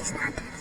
дізнатися.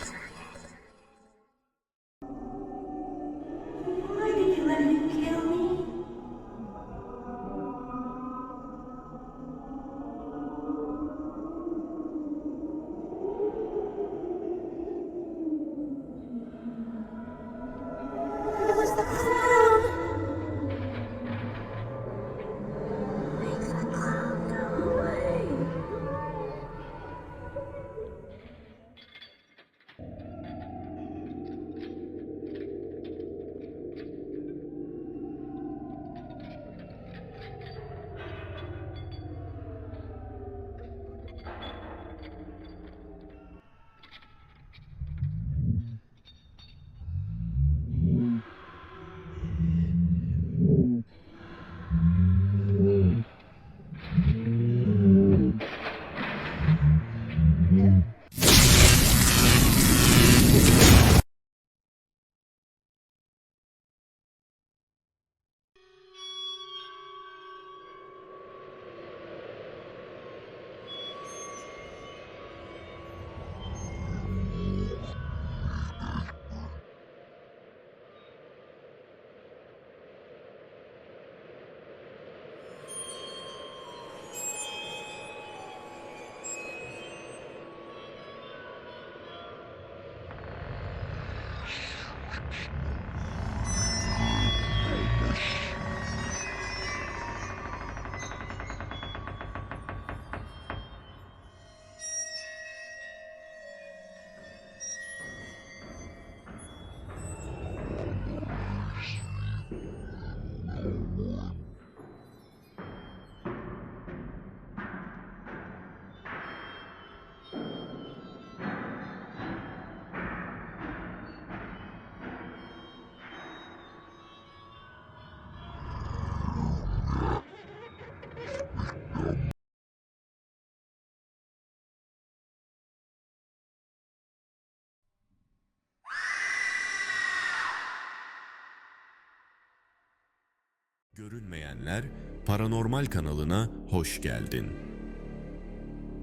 Görünmeyenler Paranormal kanalına hoş geldin.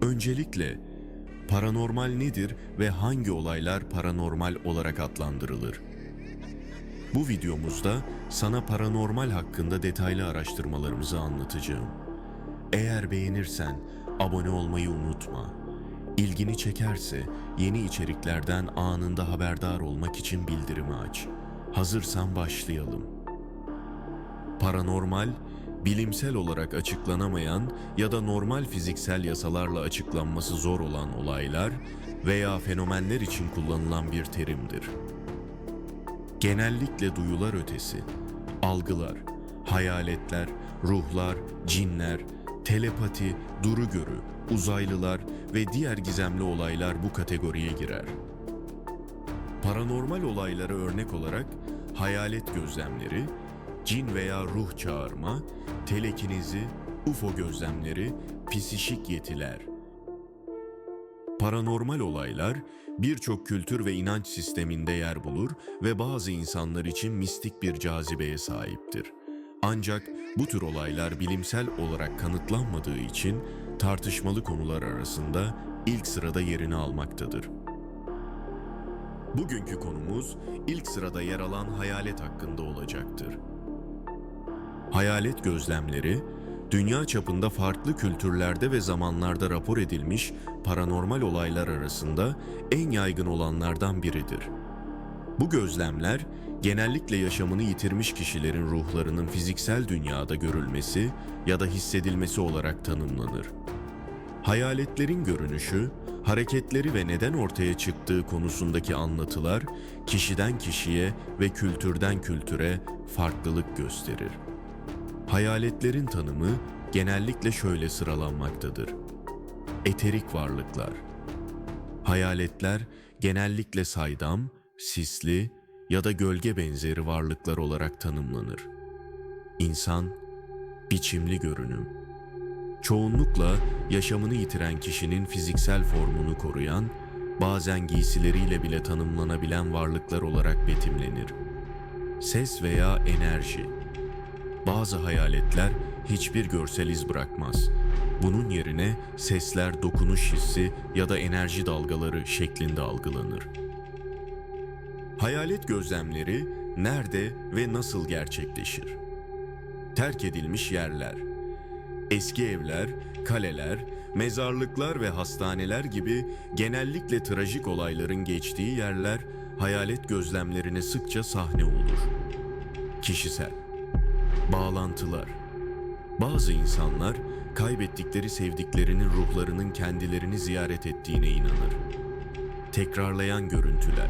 Öncelikle paranormal nedir ve hangi olaylar paranormal olarak adlandırılır? Bu videomuzda sana paranormal hakkında detaylı araştırmalarımızı anlatacağım. Eğer beğenirsen abone olmayı unutma. İlgini çekerse yeni içeriklerden anında haberdar olmak için bildirimi aç. Hazırsan başlayalım. Paranormal, bilimsel olarak açıklanamayan ya da normal fiziksel yasalarla açıklanması zor olan olaylar veya fenomenler için kullanılan bir terimdir. Genellikle duyular ötesi, algılar, hayaletler, ruhlar, cinler, telepati, duru görü, uzaylılar ve diğer gizemli olaylar bu kategoriye girer. Paranormal olaylara örnek olarak hayalet gözlemleri, cin veya ruh çağırma, telekinizi, UFO gözlemleri, psişik yetiler. Paranormal olaylar birçok kültür ve inanç sisteminde yer bulur ve bazı insanlar için mistik bir cazibeye sahiptir. Ancak bu tür olaylar bilimsel olarak kanıtlanmadığı için tartışmalı konular arasında ilk sırada yerini almaktadır. Bugünkü konumuz ilk sırada yer alan hayalet hakkında olacaktır. Hayalet gözlemleri, dünya çapında farklı kültürlerde ve zamanlarda rapor edilmiş paranormal olaylar arasında en yaygın olanlardan biridir. Bu gözlemler genellikle yaşamını yitirmiş kişilerin ruhlarının fiziksel dünyada görülmesi ya da hissedilmesi olarak tanımlanır. Hayaletlerin görünüşü, hareketleri ve neden ortaya çıktığı konusundaki anlatılar kişiden kişiye ve kültürden kültüre farklılık gösterir. Hayaletlerin tanımı genellikle şöyle sıralanmaktadır. Eterik varlıklar. Hayaletler genellikle saydam, sisli ya da gölge benzeri varlıklar olarak tanımlanır. İnsan, biçimli görünüm. Çoğunlukla yaşamını yitiren kişinin fiziksel formunu koruyan, bazen giysileriyle bile tanımlanabilen varlıklar olarak betimlenir. Ses veya enerji. Bazı hayaletler hiçbir görsel iz bırakmaz. Bunun yerine sesler, dokunuş hissi ya da enerji dalgaları şeklinde algılanır. Hayalet gözlemleri nerede ve nasıl gerçekleşir? Terk edilmiş yerler. Eski evler, kaleler, mezarlıklar ve hastaneler gibi genellikle trajik olayların geçtiği yerler hayalet gözlemlerine sıkça sahne olur. Kişisel Bağlantılar Bazı insanlar kaybettikleri sevdiklerinin ruhlarının kendilerini ziyaret ettiğine inanır. Tekrarlayan görüntüler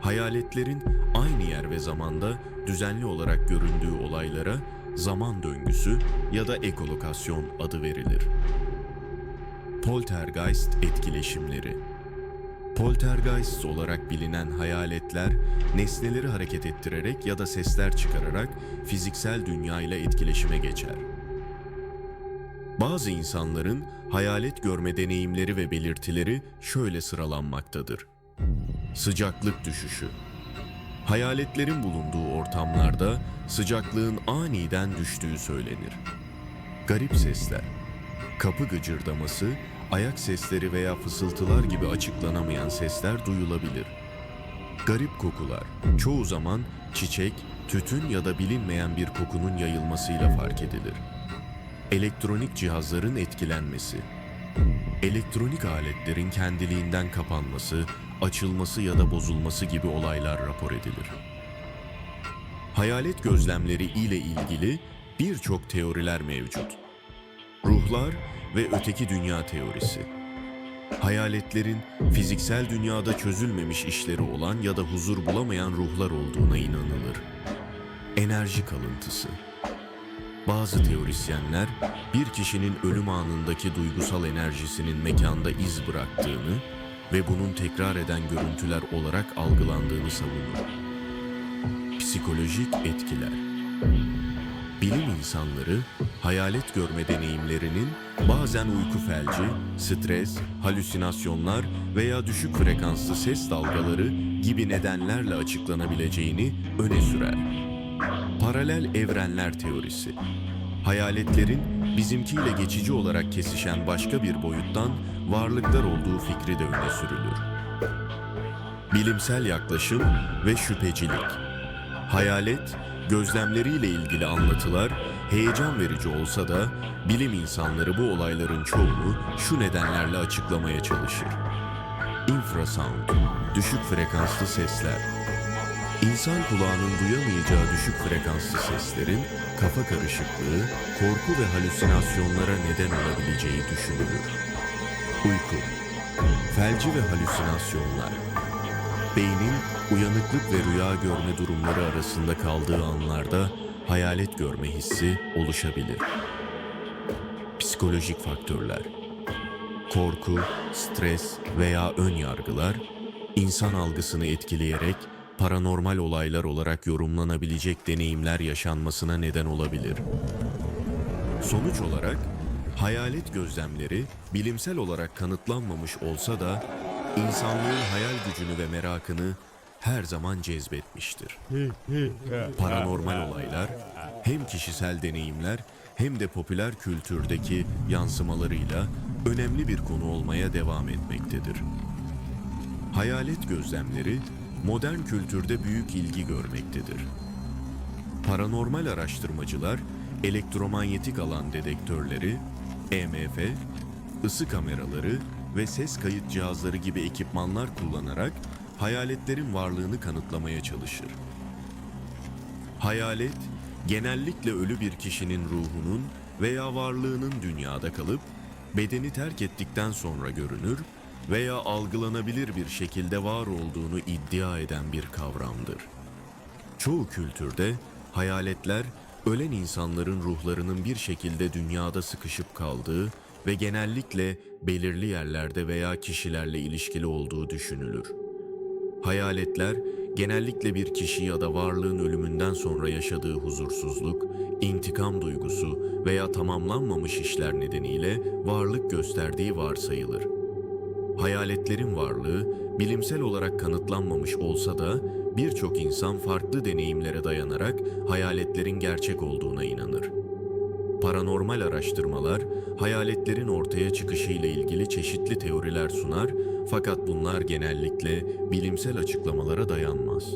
Hayaletlerin aynı yer ve zamanda düzenli olarak göründüğü olaylara zaman döngüsü ya da ekolokasyon adı verilir. Poltergeist etkileşimleri Poltergeist olarak bilinen hayaletler, nesneleri hareket ettirerek ya da sesler çıkararak fiziksel dünya ile etkileşime geçer. Bazı insanların hayalet görme deneyimleri ve belirtileri şöyle sıralanmaktadır. Sıcaklık düşüşü. Hayaletlerin bulunduğu ortamlarda sıcaklığın aniden düştüğü söylenir. Garip sesler, kapı gıcırdaması, ayak sesleri veya fısıltılar gibi açıklanamayan sesler duyulabilir. Garip kokular, çoğu zaman çiçek, tütün ya da bilinmeyen bir kokunun yayılmasıyla fark edilir. Elektronik cihazların etkilenmesi, elektronik aletlerin kendiliğinden kapanması, açılması ya da bozulması gibi olaylar rapor edilir. Hayalet gözlemleri ile ilgili birçok teoriler mevcut. Ruhlar ve öteki dünya teorisi. Hayaletlerin fiziksel dünyada çözülmemiş işleri olan ya da huzur bulamayan ruhlar olduğuna inanılır. Enerji kalıntısı. Bazı teorisyenler bir kişinin ölüm anındaki duygusal enerjisinin mekanda iz bıraktığını ve bunun tekrar eden görüntüler olarak algılandığını savunur. Psikolojik etkiler. Bilim insanları hayalet görme deneyimlerinin bazen uyku felci, stres, halüsinasyonlar veya düşük frekanslı ses dalgaları gibi nedenlerle açıklanabileceğini öne sürer. Paralel evrenler teorisi. Hayaletlerin bizimkiyle geçici olarak kesişen başka bir boyuttan varlıklar olduğu fikri de öne sürülür. Bilimsel yaklaşım ve şüphecilik. Hayalet, gözlemleriyle ilgili anlatılar heyecan verici olsa da bilim insanları bu olayların çoğunu şu nedenlerle açıklamaya çalışır. Infrasound, düşük frekanslı sesler. İnsan kulağının duyamayacağı düşük frekanslı seslerin kafa karışıklığı, korku ve halüsinasyonlara neden olabileceği düşünülür. Uyku, felci ve halüsinasyonlar. Beynin uyanıklık ve rüya görme durumları arasında kaldığı anlarda hayalet görme hissi oluşabilir. Psikolojik faktörler. Korku, stres veya ön yargılar insan algısını etkileyerek paranormal olaylar olarak yorumlanabilecek deneyimler yaşanmasına neden olabilir. Sonuç olarak hayalet gözlemleri bilimsel olarak kanıtlanmamış olsa da insanlığın hayal gücünü ve merakını her zaman cezbetmiştir. Paranormal olaylar hem kişisel deneyimler hem de popüler kültürdeki yansımalarıyla önemli bir konu olmaya devam etmektedir. Hayalet gözlemleri modern kültürde büyük ilgi görmektedir. Paranormal araştırmacılar elektromanyetik alan dedektörleri, EMF, ısı kameraları ve ses kayıt cihazları gibi ekipmanlar kullanarak hayaletlerin varlığını kanıtlamaya çalışır. Hayalet, genellikle ölü bir kişinin ruhunun veya varlığının dünyada kalıp bedeni terk ettikten sonra görünür veya algılanabilir bir şekilde var olduğunu iddia eden bir kavramdır. Çoğu kültürde hayaletler ölen insanların ruhlarının bir şekilde dünyada sıkışıp kaldığı ve genellikle belirli yerlerde veya kişilerle ilişkili olduğu düşünülür. Hayaletler genellikle bir kişi ya da varlığın ölümünden sonra yaşadığı huzursuzluk, intikam duygusu veya tamamlanmamış işler nedeniyle varlık gösterdiği varsayılır. Hayaletlerin varlığı bilimsel olarak kanıtlanmamış olsa da birçok insan farklı deneyimlere dayanarak hayaletlerin gerçek olduğuna inanır. Paranormal araştırmalar hayaletlerin ortaya çıkışı ile ilgili çeşitli teoriler sunar fakat bunlar genellikle bilimsel açıklamalara dayanmaz.